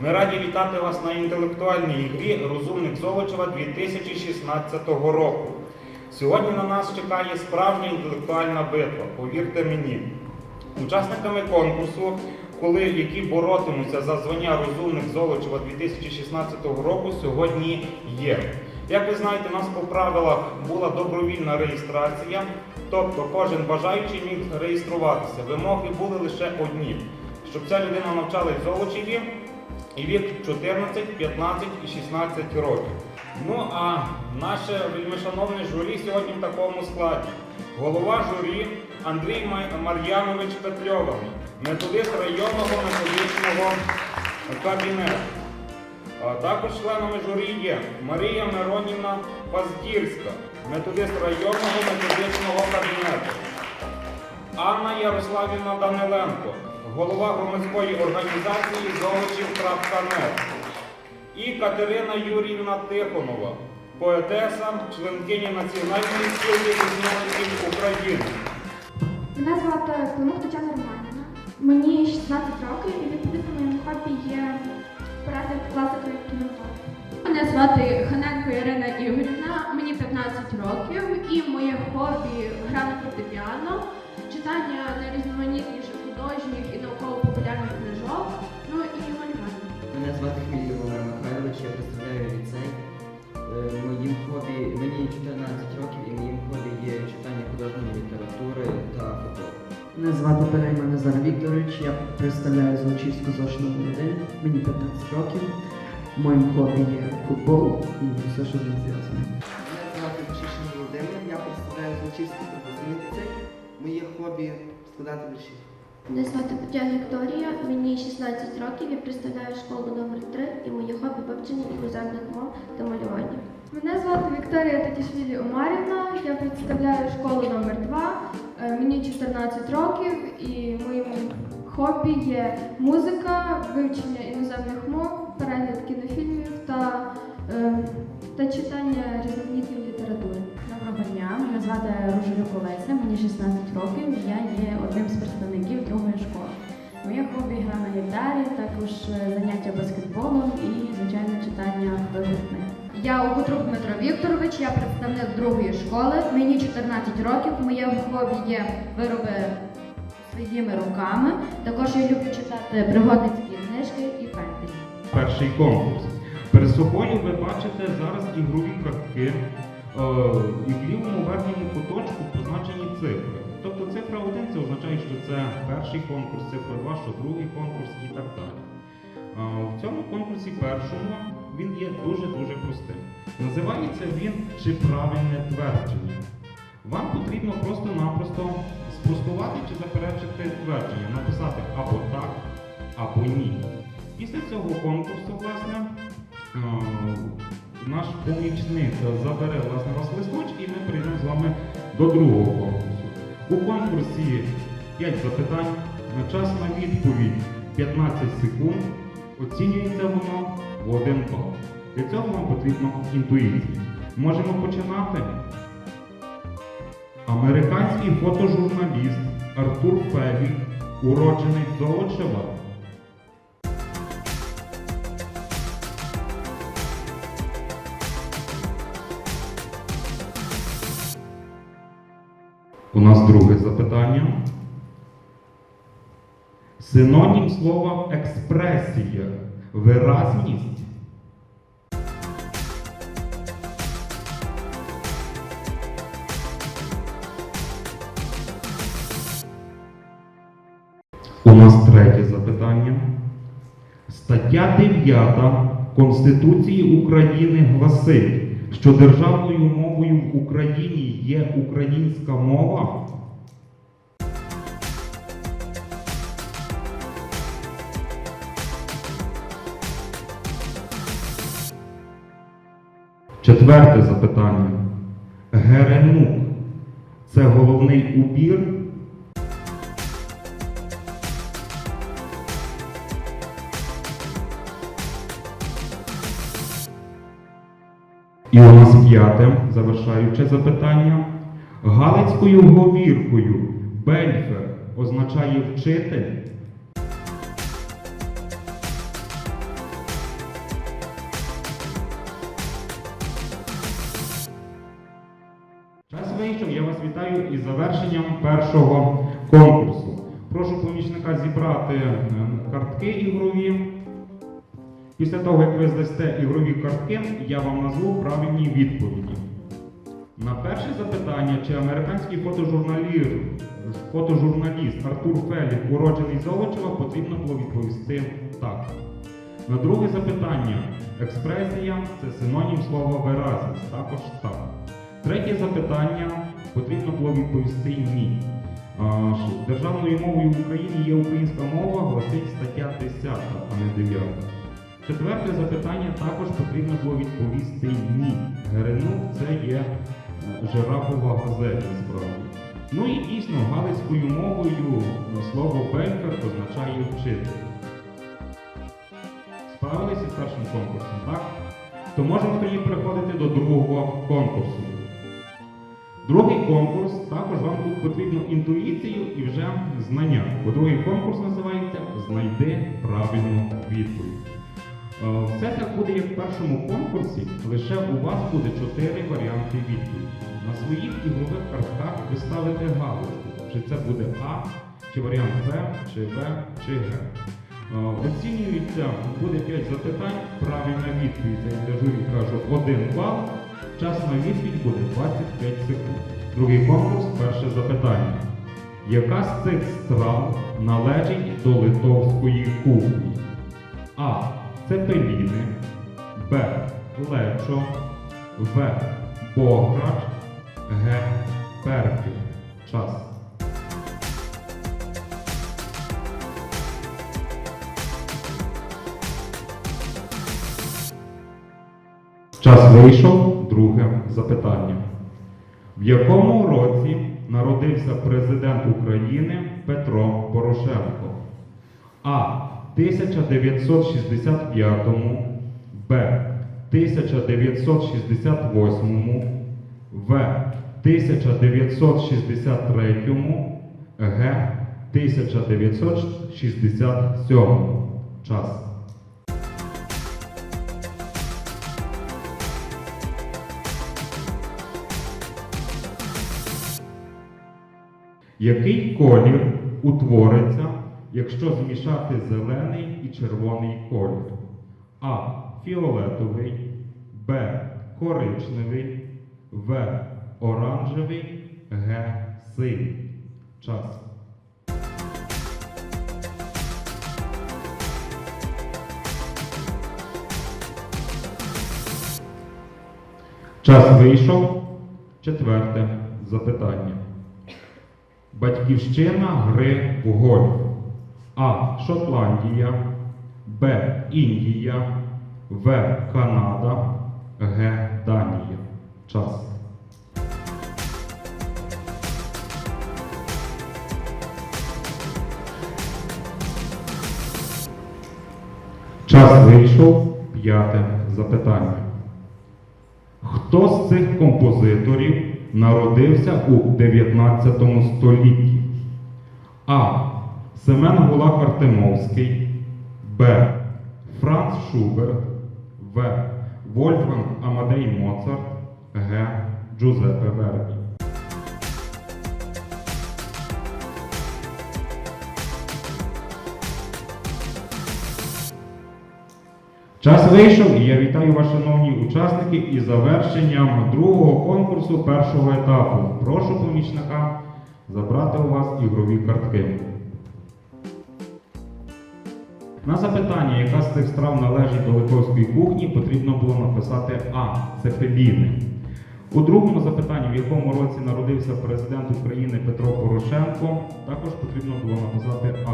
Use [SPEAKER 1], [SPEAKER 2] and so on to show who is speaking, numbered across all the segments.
[SPEAKER 1] Ми раді вітати вас на інтелектуальній грі Розумник Золочева 2016 року. Сьогодні на нас чекає справжня інтелектуальна битва, повірте мені. Учасниками конкурсу, коли які боротимуться за звання Розумник Золочева 2016 року, сьогодні є. Як ви знаєте, у нас по правилах була добровільна реєстрація, тобто кожен бажаючий міг реєструватися. Вимоги були лише одні, щоб ця людина навчалась Золочеві і вік 14, 15 і 16 років. Ну а наше вельмишановне журі сьогодні в такому складі. Голова журі Андрій Мар'янович Петльований, методист районного методичного кабінету. Також членами журі є Марія Миронівна Паздірська, методист районного методичного кабінету. Анна Ярославівна Даниленко, голова громадської організації Золочів.нет і Катерина Юріївна Тихонова, поетеса, членкиня Національної спілки письменників України.
[SPEAKER 2] Мене звати Климух Тетяна Романівна. Мені 16 років і відповідно моїм хобі є перегляд класики кінотеатру.
[SPEAKER 3] Мене звати Ханенко Ірина Ігорівна, мені 15 років, і моє хобі гра на фортепіано, читання найрізноманітніших художніх і науково-популярних книжок, ну і малювання.
[SPEAKER 4] Мене звати Хміль Володимир Михайлович, я представляю ліцей. Е, Моїм хобі, мені 14 років і моїм хобі є читання художньої літератури та фото.
[SPEAKER 5] Мене звати Перейма Назар Вікторович, я представляю Золочівську зошну родину, мені 15 років. Моїм хобі є футбол і все, що з ним зв'язано.
[SPEAKER 6] Мене звати Чишин Володимир, я представляю професійний ліцей. Моє хобі складати вірші.
[SPEAKER 7] Мене звати Тетяна Вікторія, мені 16 років, я представляю школу номер 3 і моє хобі вивчення іноземних мов та малювання.
[SPEAKER 2] Мене звати Вікторія Татішвілі Омарівна. Я представляю школу номер 2 Е, Мені 14 років і моїм хобі є музика, вивчення іноземних мов, перегляд кінофільмів та, е, та читання
[SPEAKER 8] звати Ружелюк Олеся, мені 16 років, я є одним з представників другої школи. Моє хобі гра на гітарі, також е, заняття баскетболом і, звичайно, читання книг.
[SPEAKER 3] Я Огутрук Дмитро Вікторович, я представник другої школи. Мені 14 років. Моє хобі є вироби своїми руками. Також я люблю читати пригодницькі книжки і фентезі.
[SPEAKER 1] Перший конкурс. Перед собою ви бачите зараз ігрові картки, в лівому верхньому куточку позначені цифри. Тобто цифра 1 це означає, що це перший конкурс, цифра 2, що другий конкурс і так далі. Е, В цьому конкурсі першому він є дуже-дуже простим. Називається він чи правильне твердження. Вам потрібно просто-напросто спростувати чи заперечити твердження, написати або так, або ні. Після цього конкурсу, власне, е, наш помічник забере власне вас листочки і ми прийдемо з вами до другого конкурсу. У конкурсі 5 запитань, на час на відповідь 15 секунд. Оцінюється воно в один бал. Для цього вам потрібна інтуїція. Можемо починати. Американський фотожурналіст Артур Фелік, уроджений Золочева, нас друге запитання. Синонім слова експресія, виразність. У нас третє запитання. Стаття 9 Конституції України гласить, що державною мовою в Україні є українська мова. Четверте запитання. Геренук це головний убір. І ось п'яте, завершаюче запитання. Галицькою говіркою Бельфер означає вчитель. Час вийшов, я вас вітаю із завершенням першого конкурсу. Прошу помічника зібрати ем, картки ігрові. Після того, як ви здасте ігрові картки, я вам назву правильні відповіді. На перше запитання, чи американський фотожурналіст, фотожурналіст Артур Фелік, уроджений Золочева, потрібно було відповісти так. На друге запитання, експресія це синонім слова виразність, також так. Третє запитання потрібно було відповісти ні. Державною мовою в Україні є українська мова, гласить стаття 10, а не 9. Четверте запитання також потрібно було відповісти ні. Геренук це є е, жирафова газета справді. Ну і дійсно галицькою мовою е, слово бельфер означає вчитель. Справилися з першим конкурсом, так? То можемо тоді переходити до другого конкурсу. Другий конкурс також вам тут потрібно інтуїцію і вже знання. Бо другий конкурс називається Знайди правильну відповідь. Е, Все так буде, як в першому конкурсі, лише у вас буде чотири варіанти відповіді. На своїх ігрових картках ви ставите галочку, чи це буде А, чи варіант Б, чи В, чи Г. Е, Оцінюється, буде 5 запитань, правильна відповідь, я для журі кажу 1 бал. Час на відповідь буде 25 секунд. Другий конкурс, перше запитання. Яка з цих страв належить до литовської кухні? А. Цепеліни, Б. Лечо, В. Бограч, Г. Перки. Час. Час вийшов. Друге запитання. В якому році народився президент України Петро Порошенко? А. 1965, Б. 1968, В. 1963, Г. 1967. Час. Який колір утвориться, якщо змішати зелений і червоний колір? А. Фіолетовий, Б. Коричневий, В. Оранжевий, Г. Синій. Час. Час вийшов. Четверте запитання. Батьківщина гри в гольф. А. Шотландія, Б. Індія, В. Канада, Г. Данія. Час. Час вийшов. П'яте запитання. Хто з цих композиторів народився у 19 столітті? А. Семен Гулак Артемовський, Б. Франц Шуберт, В. Вольфганг Амадей Моцарт, Г. Джузеппе Верді. Час вийшов і я вітаю вас, шановні учасники, із завершенням другого конкурсу першого етапу. Прошу помічника забрати у вас ігрові картки. На запитання, яка з цих страв належить до литовської кухні, потрібно було написати А. Це Цепеліни. У другому запитанні, в якому році народився президент України Петро Порошенко, також потрібно було написати А.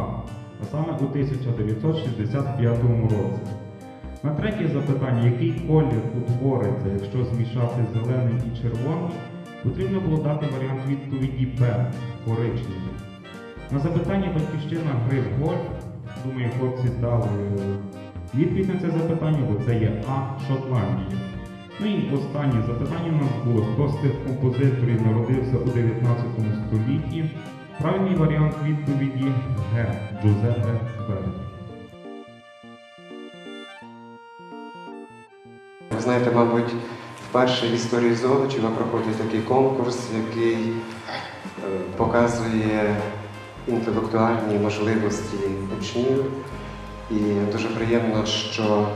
[SPEAKER 1] А саме у 1965 році. На третє запитання, який колір утвориться, якщо змішати зелений і червоний, потрібно було дати варіант відповіді Б коричневий. На запитання батьківщина гри гольф, думаю, хлопці дали е, відповідь на це запитання, бо це є А Шотландія. Ну і останнє запитання у нас було, хто з цих композиторів народився у 19 столітті. Правильний варіант відповіді Г. Джузеппе Верді.
[SPEAKER 9] Ви знаєте, мабуть, Вперше в історії Золочева проходить такий конкурс, який е, показує інтелектуальні можливості учнів. І дуже приємно, що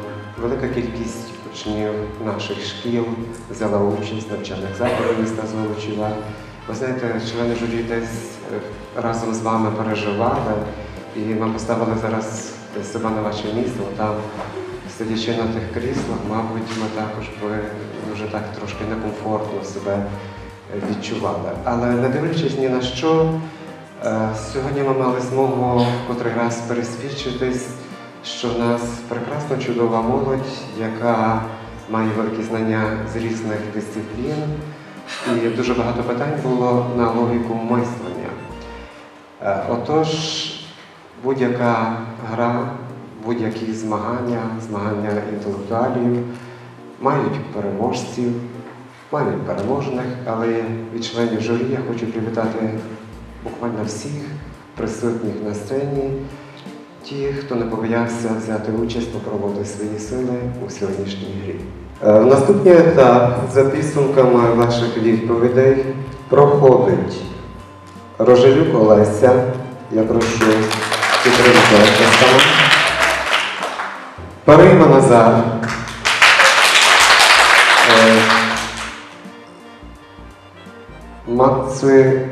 [SPEAKER 9] велика кількість учнів наших шкіл взяла участь в навчальних заходах міста Золочева. Ви знаєте, члени журі десь е, разом з вами переживали, і ми поставили зараз себе на ваше місце. Там, сидячи на тих кріслах, мабуть, ми також би вже так трошки некомфортно себе відчували. Але не дивлячись ні на що, сьогодні ми мали змогу в котрий раз пересвідчитись, що в нас прекрасна чудова молодь, яка має великі знання з різних дисциплін. І дуже багато питань було на логіку мислення. Е, Отож, будь-яка гра, будь-які змагання, змагання інтелектуалів мають переможців, мають переможних, але від членів журі я хочу привітати буквально всіх присутніх на сцені, ті, хто не побоявся взяти участь, попробувати свої сили у сьогоднішній грі. Е, Наступний етап за підсумками ваших відповідей проходить Рожелюк Олеся. Я прошу підтримати Олеся. Парима Назар. Е, Маци...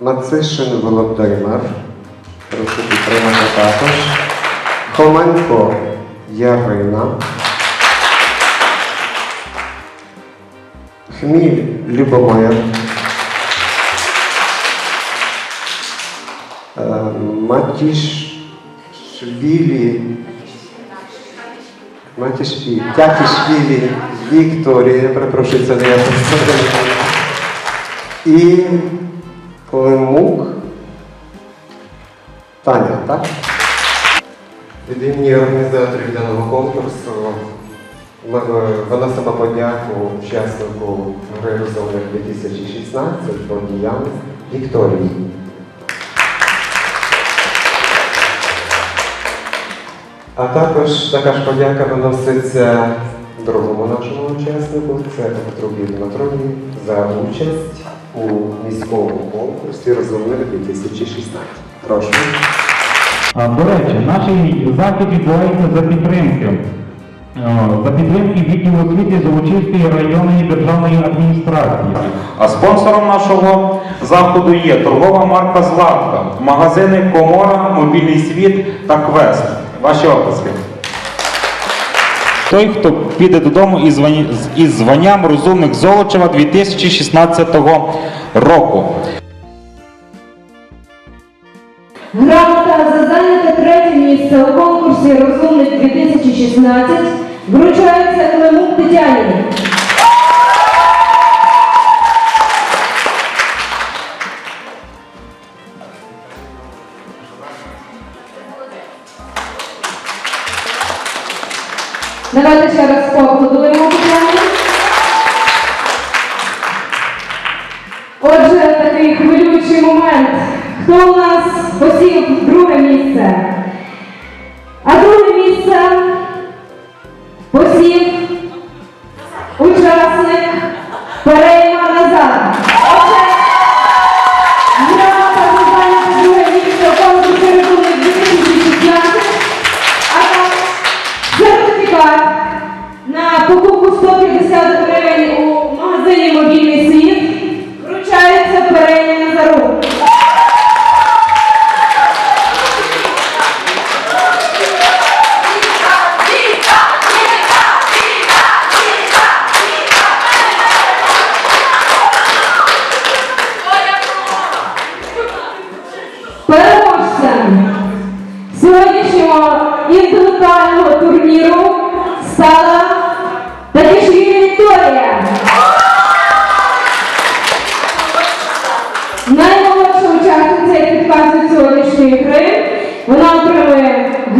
[SPEAKER 9] Мацишин Володимир. Прошу підтримати також. Хоменко Ярина. Хміль Любомир. Е, Матішвілі. Матішвілі. Тятішвілі Вікторія, я перепрошую, це не я. І Климук Таня, так? Від імені організаторів даного конкурсу ми виносимо подяку учаснику гри «Розумник 2016 водіям Вікторії. А також така ж подяка виноситься другому нашому учаснику, це Петру Дмитрові, за участь у міському конкурсі «Розумник 2016. Прошу.
[SPEAKER 1] А, До речі, наш захід відбувається за підтримки. За підтримки відділу освіти Золочівської районної державної адміністрації. А спонсором нашого заходу є торгова марка Златка, магазини Комора, Мобільний світ та Квест. Ваші оплески. Той, хто піде додому із звання- із званням розумних Золочева 2016 року.
[SPEAKER 10] Грамота за зайняте третє місце у конкурсі Розумник 2016 вручається Климук Тетяні. Давайте ще раз поаплодуємо питання. Отже, такий хвилюючий момент. Хто у нас посів друге місце?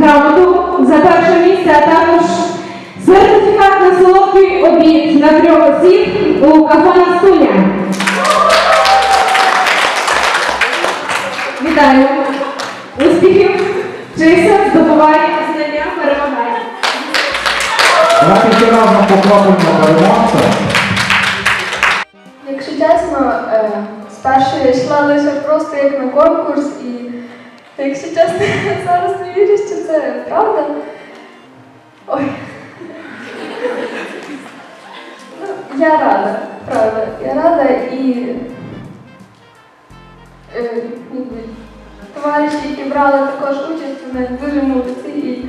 [SPEAKER 10] Грамоту за перше місце, а також сертифікат на солодкий обід на трьох осіб у кафе Настуня. Вітаю! Успіхів! Вчися, здобувай знання, перемагай!
[SPEAKER 1] Давайте разом поклопимо переможця.
[SPEAKER 2] Якщо чесно, е, спершу я йшла лише просто як на конкурс, і якщо чесно, я зараз не вірю, що це правда. Ой. Ну, я рада, правда, я рада і е, товариші, які брали також участь, вони дуже молодці і.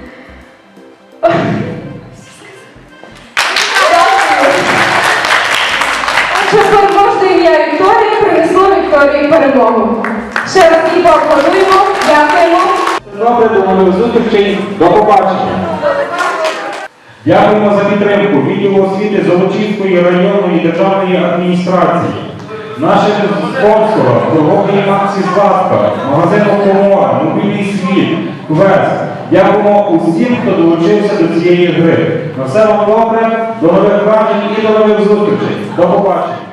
[SPEAKER 10] Отже, переможне ім'я Вікторії принесло Вікторії перемогу. Ще раз їй поаплодуємо, дякуємо.
[SPEAKER 1] Добре, до нових зустрічей. До побачення. Дякуємо за підтримку відділу освіти Золочівської районної державної адміністрації, нашим спонсорам, торгової Максі Златка, магазину Комора, мобільний світ, Квест. Дякуємо усім, хто долучився до цієї гри. На все вам добре, до нових вражень і до нових зустрічей. До побачення.